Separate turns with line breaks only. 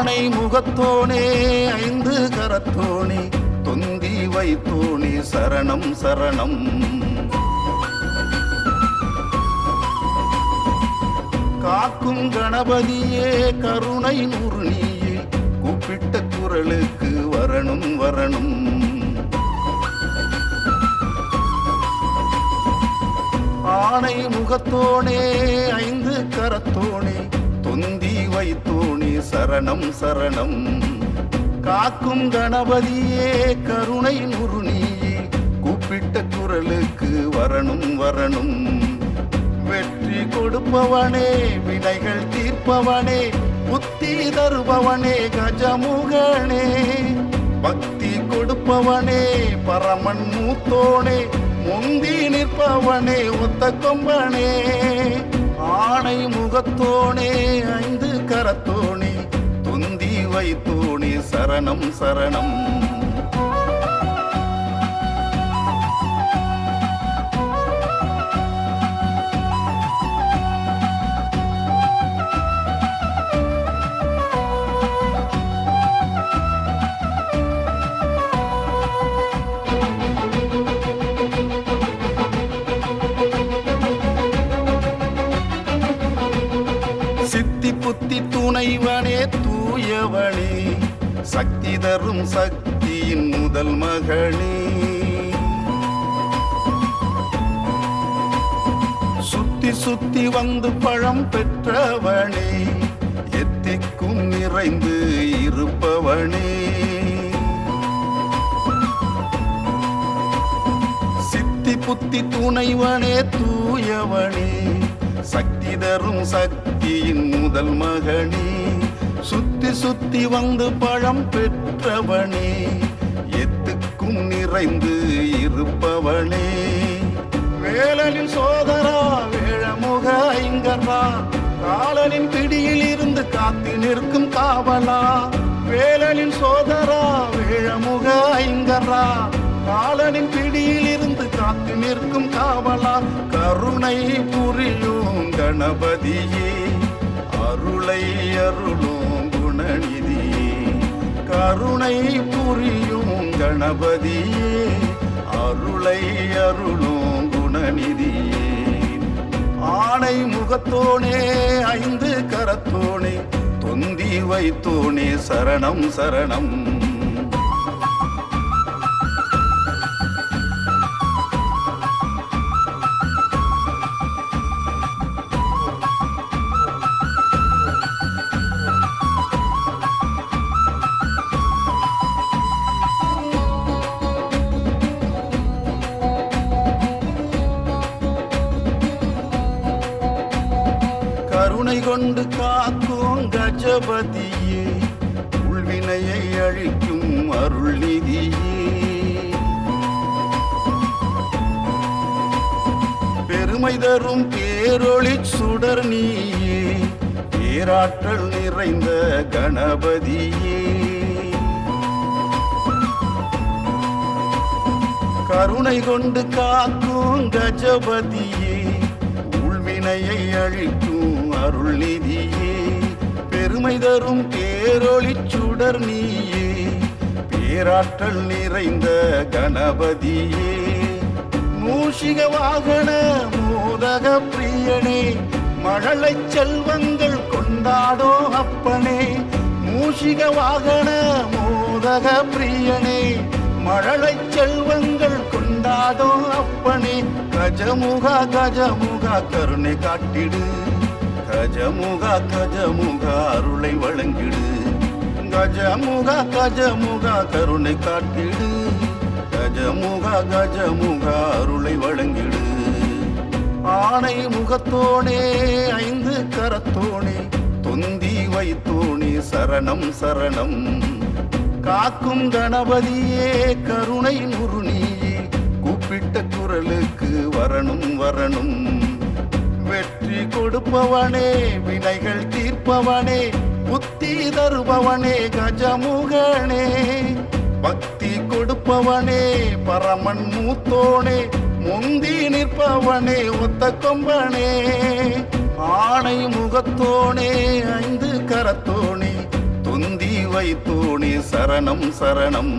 ஆணை முகத்தோனே ஐந்து கரத்தோனே தொந்தி வைத்தோனே சரணம் சரணம். காக்கும் கணபதியே கருணை நூறு கூப்பிட்ட குரலுக்கு வரணும் வரணும். ஆணை முகத்தோனே ஐந்து கரத்தோனே தொந்தி வைத்தோணி சரணம் சரணம். காக்கும் கணபதியே கருணை முருணி கூப்பிட்ட குரலுக்கு வரணும் வரணும். வெற்றி கொடுப்பவனே வினைகள் தீர்ப்பவனே புத்தி தருபவனே கஜமுகனே. பக்தி கொடுப்பவனே பரமன் மூத்தோனே முந்தி நிற்பவனே ஒத்த கொம்பனே. ஆணை முகத்தோனே ஐந்து கரத்தோனே தொந்தி வைத்தோனே சரணம் சரணம். தூயவனே சக்தி தரும் சக்தியின் முதல் மகனே. சுத்தி சுத்தி வந்து பழம் பெற்றவனே எத்திக்கும் நிறைந்து இருப்பவனே. சித்தி புத்தி துணைவனே தூயவனே சக்தி தரும் சக்தியின் முதல் மகனே. சுத்தி சுத்தி வந்து பழம் பெற்றவனே எத்துக்கும் நிறைந்து இருப்பவனே. வேலனின் சோதரா வேழமுக ஐங்கரா காலனின் பிடியில் இருந்து காத்து நிற்கும் காவலா. வேலனின் சோதரா வேழமுக ஐங்கரா காலனின் பிடியில் இருந்து காத்து நிற்கும் காவலா. கருணை புரியும் கணபதியே. அருளை அருளும் குணநிதி. கருணை புரியும் கணபதியே அருளை அருளும் குணநிதி ஆணை முகத்தோனே ஐந்து கரத்தோனே தொந்தி வைத்தோனே சரணம் சரணம். கருணை கொண்டு காக்கும் கஜபதியே உள்வினையை அழிக்கும் அருள் நிதியே. பெருமை தரும் பேரொளி சுடர் நீயே பேராற்றல் நிறைந்த கணபதியே. கருணை கொண்டு காக்கும் கஜபதியே உள்வினையை அழிக்கும் அருள் நிதியே பெருமை தரும் பேரொளி சுடர் நீயே. பேராற்றல் நிறைந்த கணபதியே. மூஷிக வாகன மோதக பிரியனே மழலை செல்வங்கள் கொண்டாடோ அப்பனே. மூஷிக வாகன மோதக பிரியனே மழலை செல்வங்கள் கொண்டாடோ அப்பனே. கஜமுக கஜமுக கருணை காட்டிடு. கஜமுகா கஜமுகா அருளை வழங்கிடு. கஜமுகா கஜமுகா கருணை காட்டிடு. கஜமுகா கஜமுக அருளை வழங்கிடு. ஆணை முகத்தோனே ஐந்து கரத்தோனே தொந்தி வைத்தோனே சரணம் சரணம். காக்கும் கணபதியே கருணை முருணியே கூப்பிட்ட குரலுக்கு வரணும் வரணும். வெற்றி கொடுப்பவனே வினைகள் தீர்ப்பவனே புத்தி தருபவனே கஜமுகனே. பக்தி கொடுப்பவனே பரமன் மூத்தோனே முந்தி நிற்பவனே ஒத்த கொம்பனே. ஆணை முகத்தோனே ஐந்து கரத்தோனே துந்தி வைத்தோனே சரணம் சரணம்.